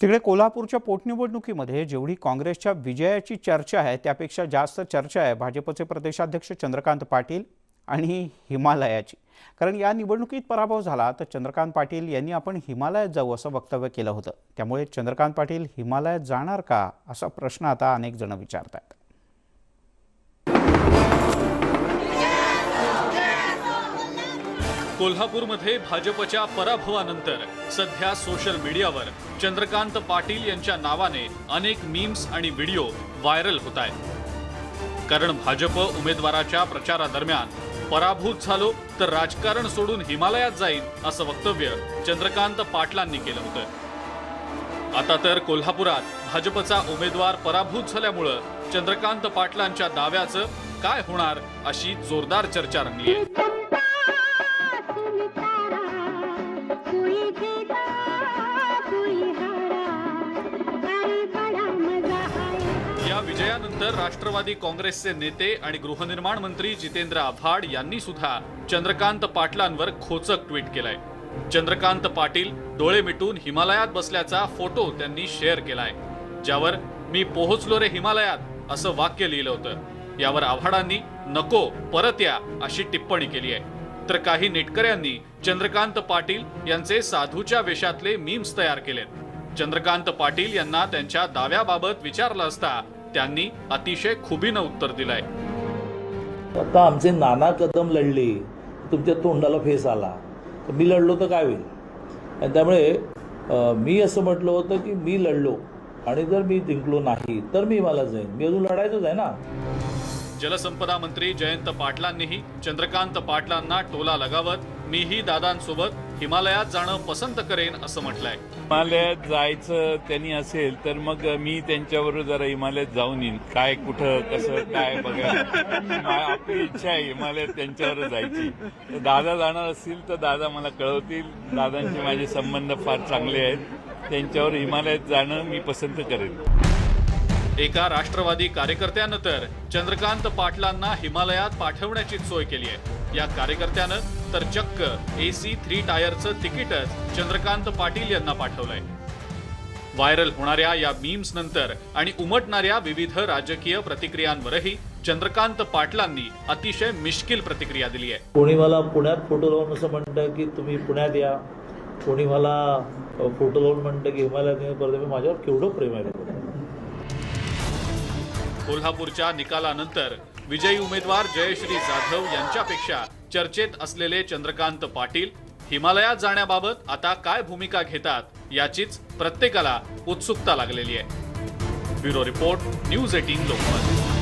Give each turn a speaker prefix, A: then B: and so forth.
A: तिकडे कोल्हापूरच्या पोटनिवडणुकीमध्ये जेवढी काँग्रेसच्या विजयाची चर्चा आहे त्यापेक्षा जास्त चर्चा आहे भाजपचे प्रदेशाध्यक्ष चंद्रकांत पाटील आणि हिमालयाची. कारण या निवडणुकीत पराभव झाला तर चंद्रकांत पाटील यांनी आपण हिमालयात जाऊ असं वक्तव्य केलं होतं. त्यामुळे चंद्रकांत पाटील हिमालयात जाणार का असा प्रश्न आता अनेक जण विचारत आहेत
B: कोल्हापूरमध्ये भाजपच्या पराभवानंतर सध्या सोशल मीडियावर चंद्रकांत पाटील यांच्या नावाने अनेक मीम्स आणि व्हिडिओ व्हायरल होत आहेत. कारण भाजप उमेदवाराच्या प्रचारादरम्यान पराभूत झालो तर राजकारण सोडून हिमालयात जाईल असं वक्तव्य चंद्रकांत पाटलांनी केलं होतं. आता तर कोल्हापुरात भाजपचा उमेदवार पराभूत झाल्यामुळं चंद्रकांत पाटलांच्या दाव्याचं काय होणार अशी जोरदार चर्चा रंगली आहे. त्यानंतर राष्ट्रवादी काँग्रेसचे नेते आणि गृहनिर्माण मंत्री जितेंद्र आव्हाड यांनी सुद्धा चंद्रकांत पाटलांवर खोचक ट्विट केलंय. चंद्रकांत पाटील डोळे मिटून हिमालयात बसल्याचा फोटो त्यांनी शेअर केलाय ज्यावर मी पोहोचलो रे हिमालयात असं वाक्य लिहिलं होतं. यावर आव्हाडांनी नको परत या अशी टिप्पणी केली आहे. तर काही नेटकऱ्यांनी चंद्रकांत पाटील यांचे साधूच्या वेशातले मीम्स तयार केलेत. चंद्रकांत पाटील यांना त्यांच्या दाव्याबाबत विचारलं असता त्यांनी अतिशय खुबीनं उत्तर दिलंय.
C: आता आमचे नाना कदम लढले तुमच्या तोंडाला फेस आला. तर मी लढलो तर काय होईल? आणि त्यामुळे मी असं म्हटलं होतं की मी लढलो. आणि जर मी जिंकलो नाही तर मी मला जाईन. मी अजून लढायचंच आहे ना?
B: जलसंपदा मंत्री जयंत पाटलांनीही चंद्रकांत पाटलांना टोला लगावत मीही दादांसोबत हिमालयात जाणं पसंत करेन असं म्हटलंय.
D: हिमालयात जायचं त्यांनी असेल तर मग मी त्यांच्याबरोबर जरा हिमालयात जाऊन येईन. काय कुठं कसं काय मा- आपली इच्छा आहे हिमालयात त्यांच्यावर जायची. दादा जाणार असतील तर दादा मला कळवतील. दादांचे माझे संबंध फार चांगले आहेत. त्यांच्यावर हिमालयात जाणं मी पसंत करेन.
B: एका राष्ट्रवादी कार्यकर्त्यानं तर चंद्रकांत पाटलांना हिमालयात पाठवण्याची सोय केली आहे. या कार्यकर्त्यानं तर चक्क एसी थ्री टायरचं तिकीटच चंद्रकांत पाटील यांना पाठवलंय व्हायरल होणाऱ्या या मीम्स नंतर आणि उमटणाऱ्या विविध राजकीय प्रतिक्रियांवरही चंद्रकांत पाटलांनी अतिशय मिश्किल प्रतिक्रिया दिली आहे
C: कोणी मला पुण्यात फोटो लावून असं म्हणतं की तुम्ही पुण्यात या कोणी मला फोटो लावून म्हणतं की हिमालयात परत. माझ्यावर केवढं प्रेम आहे.
B: कोल्हापूरच्या निकालानंतर विजयी उमेदवार जयश्री जाधव यांच्यापेक्षा चर्चेत असलेले चंद्रकांत पाटील हिमालयात जाण्याबाबत आता काय भूमिका घेतात याचीच प्रत्येकाला उत्सुकता लागलेली आहे. Bureau report news eighteen Lokmat.